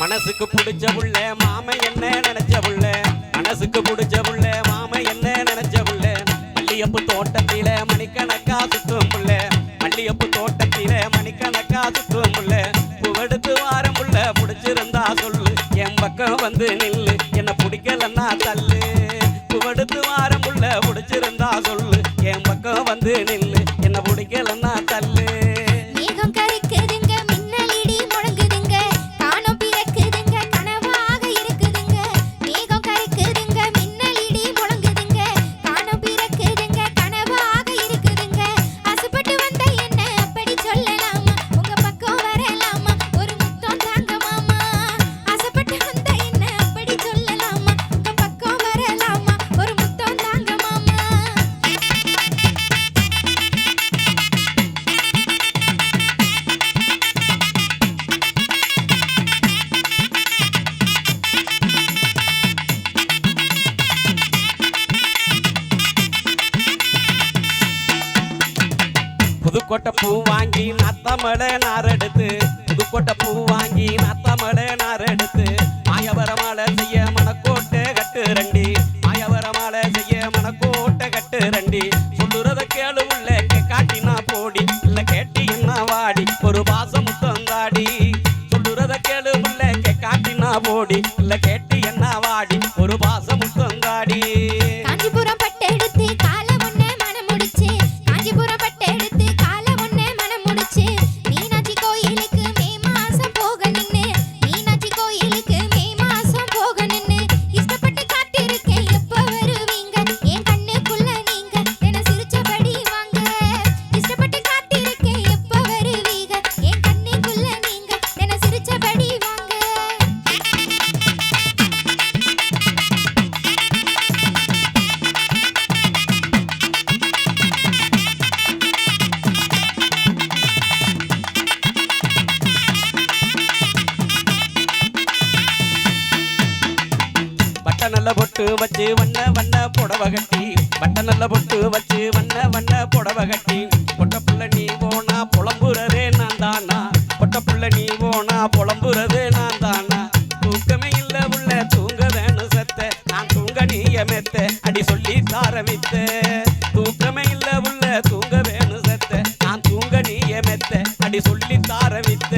மனசுக்கு பிடிச்ச புள்ள மாம என்ன நினைச்ச புள்ள? மனசுக்கு பிடிச்ச புள்ள மாம என்ன நினைச்ச புள்ள? மல்லியப்பு தோட்டத்தில மணிக்கணக்கா சுத்தும் புள்ள. மல்லியப்பு தோட்டத்தில மணிக்கணக்கா சுத்தும் புள்ள. புவெடுத்து வாரம் புள்ள பிடிச்சிருந்தா சொல்லு. என் பக்கம் வந்து நில்லு என்ன பிடிக்கலன்னா தள்ளு. புவெடுத்து வாரம் புள்ள பிடிச்சிருந்தா சொல்லு. என் பக்கம் வந்து நில்லு என்ன பிடிக்கலன்னா புதுக்கோட்டை பூ வாங்கி நத்தமலை நாரெடுத்து புதுக்கோட்டை பூ வாங்கி நத்தமலை நாரெடுத்து மாயவர மாலை செய்ய மனக்கோட்டை கட்டு ரெண்டி. மாயவர மாலை செய்ய மனக்கோட்டை கட்டு ரெண்டி. சொல்லுறத கேளு உள்ள காட்டினா போடி. இல்ல கேட்டி என்ன வாடி. ஒரு பாசம் தந்தாடி சொல்லுறத கேளு உள்ள காட்டினா போடி. இல்ல கேட்டி பட்ட நல்ல பொட்டு வச்சு வண்ண வண்ண புடவ கட்டி. பட்ட நல்ல பொட்டு வச்சு வண்ண வண்ண புடவ கட்டி. பொட்ட புள்ள நீ போனா புலம்புறதே நான் தானா? பொட்ட புள்ள நீ போனா புலம்புறதே நான் தானா? தூக்கமே இல்ல உள்ள தூங்க வேணும் செத்த. நான் தூங்க நீ மெத்த. அடி சொல்லி தாரமித்த தூக்கமே இல்ல உள்ள தூங்க வேணும் செத்த. நான் தூங்க நீ மெத்த. அடி சொல்லி தாரமித்த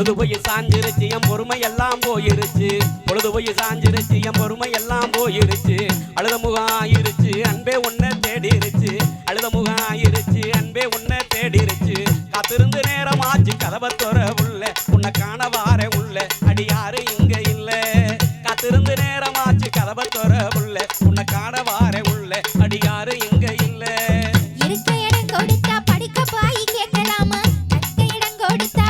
பொழுது போய் சாஞ்சிருச்சு என் பொறுமை எல்லாம் போயிருச்சு. பொழுது போய் சாஞ்சிருச்சு என் பொறுமை எல்லாம் போயிருச்சு. அழுத முகம் ஆயிருச்சு அன்பே உன்னை தேடிருச்சு. அழுத முகம் ஆயிருச்சு அன்பே உன்னை தேடிருச்சு. காத்திருந்து நேரம் ஆச்சு கதவை துற உள்ள உன்னை காண வார உள்ள. அடி யாரு இங்க இல்லை? காத்திருந்து நேரம் ஆச்சு கதவை துற உள்ள உன்னை காண வார உள்ள. அடி யாரு இங்க இல்லை? படிக்க பாய் கேட்கலாமா? கொடுத்தா